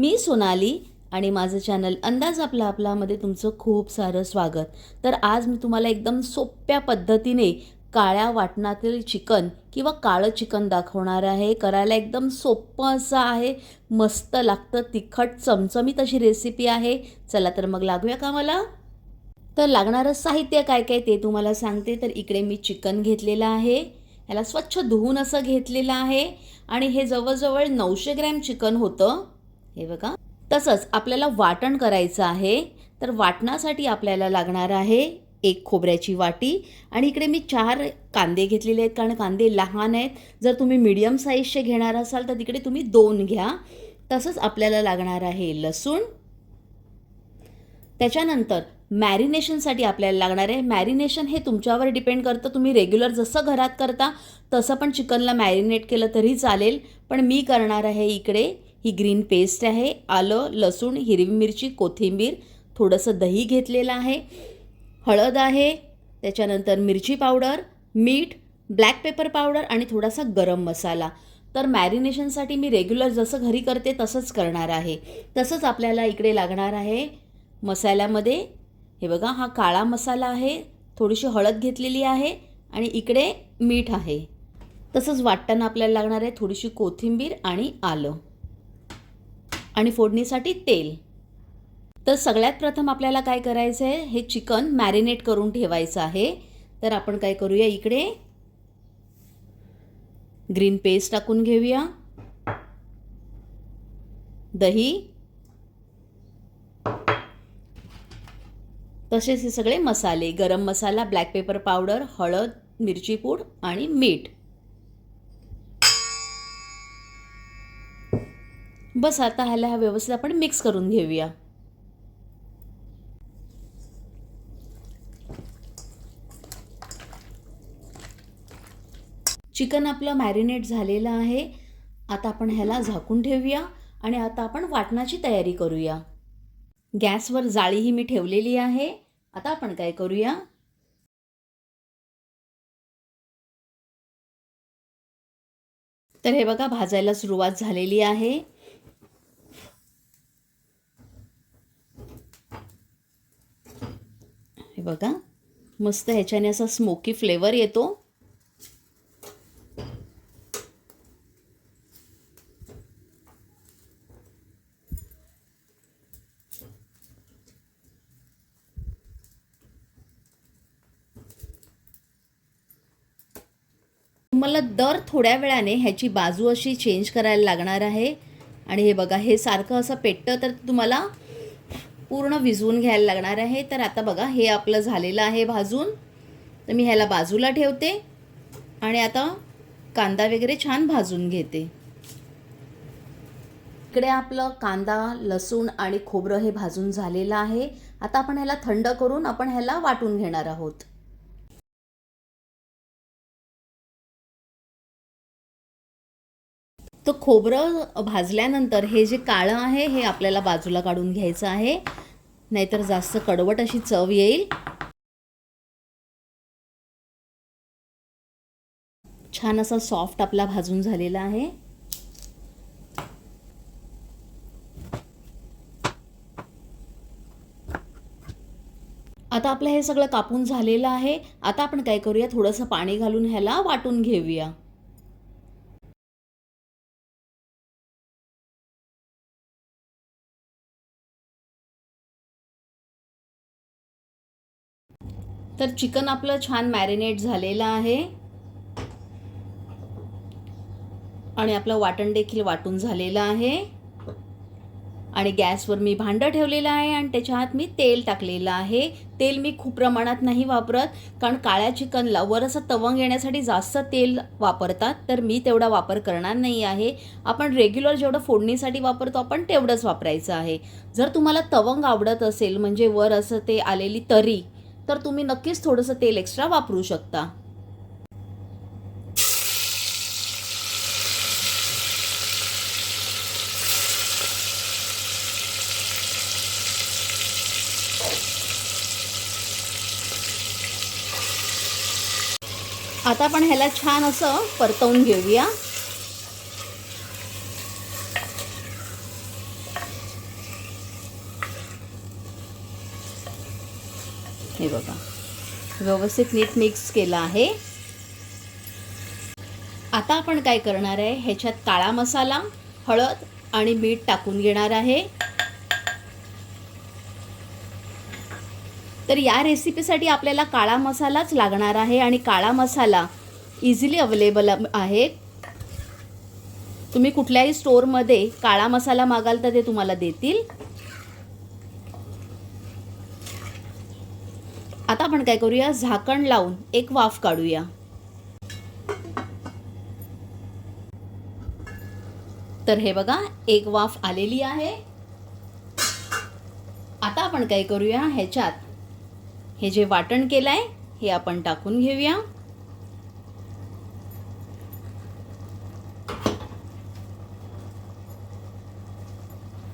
मी सोनाली आणि माझं चॅनल अंदाज आपला आपलामध्ये तुमचं खूप सारं स्वागत. तर आज मी तुम्हाला एकदम सोप्या पद्धतीने काळ्या वाटणातील चिकन किंवा काळं चिकन दाखवणार आहे. करायला एकदम सोपं असं आहे. मस्त लागतं तिखट चमचमीत अशी रेसिपी आहे. चला तर मग लागूया का मला तर लागणारं साहित्य काय काय ते तुम्हाला सांगते. तर इकडे मी चिकन घेतलेलं आहे. ह्याला स्वच्छ धुवून असं घेतलेलं आहे. आणि हे जवळजवळ नऊशे ग्रॅम चिकन होतं. हे बघा. तसंच आपल्याला वाटण करायचं आहे. तर वाटणासाठी आपल्याला लागणार आहे एक खोबऱ्याची वाटी. आणि इकडे मी चार कांदे घेतलेले आहेत कारण कांदे लहान आहेत. जर तुम्ही मीडियम साईजचे घेणार असाल तर तिकडे तुम्ही दोन घ्या. तसंच आपल्याला लागणार आहे लसूण. त्याच्यानंतर मॅरिनेशनसाठी आपल्याला लागणार आहे. मॅरिनेशन हे तुमच्यावर डिपेंड करतं. तुम्ही रेग्युलर जसं घरात करता तसं पण चिकनला मॅरिनेट केलं तरी चालेल. पण मी करणार आहे इकडे ही ग्रीन पेस्ट आहे. आलं लसूण हिरवी मिरची कोथिंबीर थोडंसं दही घेतलेलं आहे. हळद आहे त्याच्यानंतर मिरची पावडर मीठ ब्लॅक पेपर पावडर आणि थोडासा गरम मसाला. तर मॅरिनेशनसाठी मी रेग्युलर जसं घरी करते तसंच करणार आहे. तसंच आपल्याला इकडे लागणार आहे मसाल्यामध्ये. हे बघा हा काळा मसाला आहे. थोडीशी हळद घेतलेली आहे आणि इकडे मीठ आहे. तसंच वाटताना आपल्याला लागणार आहे थोडीशी कोथिंबीर आणि आलं. आणि फोडणीसाठी तेल. तर सगळ्यात प्रथम आपल्याला काय करायचं आहे? हे चिकन मॅरिनेट करून ठेवायचं आहे. तर आपण काय करूया इकडे? ग्रीन पेस्ट टाकून घेऊया. दही. तसेच हे सगळे मसाले गरम मसाला ब्लॅक पेपर पावडर हळद मिरची पूड आणि मीठ. बस आता ह्याला ह्या व्यवस्थित आपण मिक्स करून घेऊया. चिकन आपलं मॅरिनेट झालेलं आहे. आता आपण ह्याला झाकून ठेवूया आणि आता आपण वाटणाची तयारी करूया. गॅसवर जाळीही मी ठेवलेली आहे. आता आपण काय करूया? तर हे बघा भाजायला सुरुवात झालेली आहे. हे बघा मस्त ह्याच्याने असा स्मोकी फ्लेवर येतो. तुम्हाला दर थोड्या वेळाने ह्याची बाजू अशी चेंज करायला लागणार आहे. आणि हे बघा हे सारखं असं पेटतं तर तुम्हाला पूर्ण भिजवून घ्यायला लागणार आहे. तर आता बघा हे आपलं झालेलं आहे भाजून. तर मी ह्याला बाजूला ठेवते आणि आता कांदा वगैरे छान भाजून घेते. इकडे आपलं कांदा लसूण आणि खोबरं हे भाजून झालेलं आहे. आता आपण ह्याला थंड करून आपण ह्याला वाटून घेणार आहोत. तर खोबरं भाजल्यानंतर हे जे काळं आहे हे आपल्याला बाजूला काढून घ्यायचं आहे. नाहीतर जास्त कडवट अशी चव येईल. छान असा सॉफ्ट आपला भाजून झालेला आहे. आता आपलं हे सगळं कापून झालेलं आहे. आता आपण काय करूया? थोडंसं पाणी घालून ह्याला वाटून घेऊया. तर चिकन आपलं छान मॅरिनेट झालेलं आहे. आणि आपलं वाटण देखील वाटून झालेलं आहे. आणि गॅसवर मी भांडं ठेवलेलं आहे आणि त्याच्यात मी तेल टाकलेलं आहे. तेल मी खूप प्रमाणात नाही वापरत कारण काळ्या चिकनला वर असं तवंग येण्यासाठी जास्त तेल वापरतात तर मी तेवढा वापर करणार नाही आहे. आपण रेग्युलर जेवढं फोडणीसाठी वापरतो आपण तेवढंच वापरायचं आहे. जर तुम्हाला तवंग आवडत असेल म्हणजे वर असं ते आलेली तरी तर तुम्ही नक्कीच थोडंसं तेल एक्स्ट्रा वापरू शकता. आता आपण ह्याला छान असं परतवून घेऊया. हे बघा. व्यवस्थित नीट मिक्स केलं आहे. आता आपण काय करणार आहे? ह्याच्यात काळा मसाला हळद आणि मीठ टाकून घेणार आहे. तर या रेसिपीसाठी आपल्याला काळा मसालाच लागणार आहे आणि काळा मसाला इझिली अवेलेबल आहे. तुम्ही कुठल्याही स्टोअरमध्ये काळा मसाला मागाल तर ते तुम्हाला देतील. आता आपण काय करूया? झाकण लावून एक वाफ काढूया. तर हे बघा एक वाफ आलेली आहे. आता आपण काय करूया? ह्याच्यात हे जे वाटण केलं आहे हे आपण टाकून घेऊया.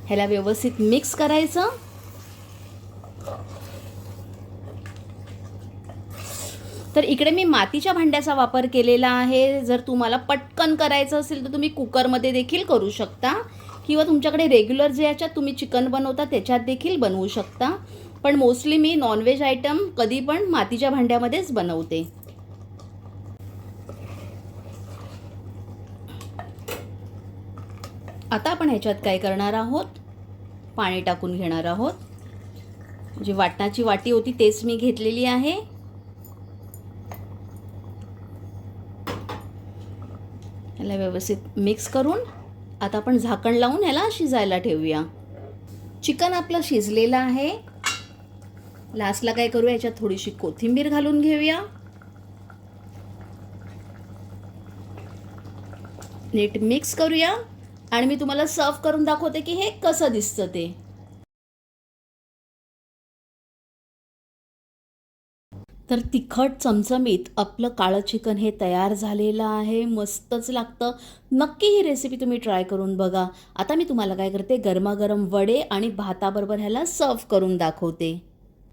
ह्याला व्यवस्थित मिक्स करायचं. तर इकडे मी मातीच्या भांड्याचा वापर केलेला आहे. जर तुम्हाला पटकन करायचं असेल तर तुम्ही कुकरमध्ये देखील करू शकता. किंवा तुमच्याकडे रेग्युलर जे याच्यात तुम्ही चिकन बनवता त्याच्यात देखील बनवू शकता. पण मोस्टली मी नॉनव्हेज आयटम कधी पण मातीच्या भांड्यामध्येच बनवते. आता आपण ह्याच्यात काय करणार आहोत? पाणी टाकून घेणार आहोत. जी वाटणाची वाटी होती तेच मी घेतलेली आहे. ह्याला व्यवस्थित मिक्स करून आता आपण झाकण लावून ह्याला शिजायला ठेवूया. चिकन आपलं शिजलेलं आहे. लास्टला काय करूया याच्यात थोडीशी कोथिंबीर घालून घेऊया. नीट मिक्स करूया. आणि मी तुम्हाला सर्व करून दाखवते की हे कसं दिसतं ते. तर तिखट चमचमीत आपलं काळं चिकन हे तयार झालेलं आहे. मस्तच लागतं. नक्की ही रेसिपी तुम्ही ट्राय करून बघा. आता मी तुम्हाला काय करते गरमागरम वडे आणि भाताबरोबर ह्याला सर्व करून दाखवते.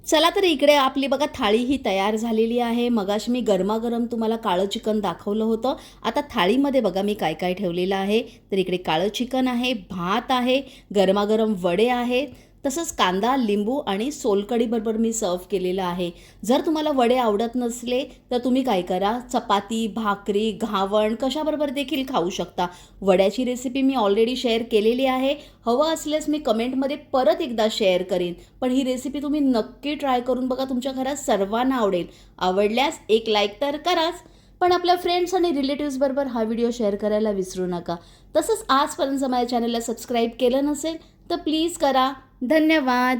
चला तर इकडे आपली बघा थाळी ही तयार झालेली आहे. मगाशी मी गरमागरम तुम्हाला काळं चिकन दाखवलं होतं. आता थाळीमध्ये बघा मी काय काय ठेवलेलं आहे. तर इकडे काळं चिकन आहे भात आहे गरमागरम वडे आहेत. तसंच कांदा लिंबू आणि सोलकडीबरोबर मी सर्व केलेलं आहे. जर तुम्हाला वडे आवडत नसले तर तुम्ही काय करा? चपाती भाकरी घावण कशाबरोबर देखील खाऊ शकता. वड्याची रेसिपी मी ऑलरेडी शेअर केलेली आहे. हवं असल्यास मी कमेंटमध्ये परत एकदा शेअर करीन. पण ही रेसिपी तुम्ही नक्की ट्राय करून बघा तुमच्या घरात सर्वांना आवडेल. आवडल्यास एक लाईक तर कराच. पण आपल्या फ्रेंड्स आणि रिलेटिव्सबरोबर हा व्हिडिओ शेअर करायला विसरू नका. तसंच आजपर्यंत माझ्या चॅनलला सबस्क्राईब केलं नसेल तर प्लीज करा. धन्यवाद.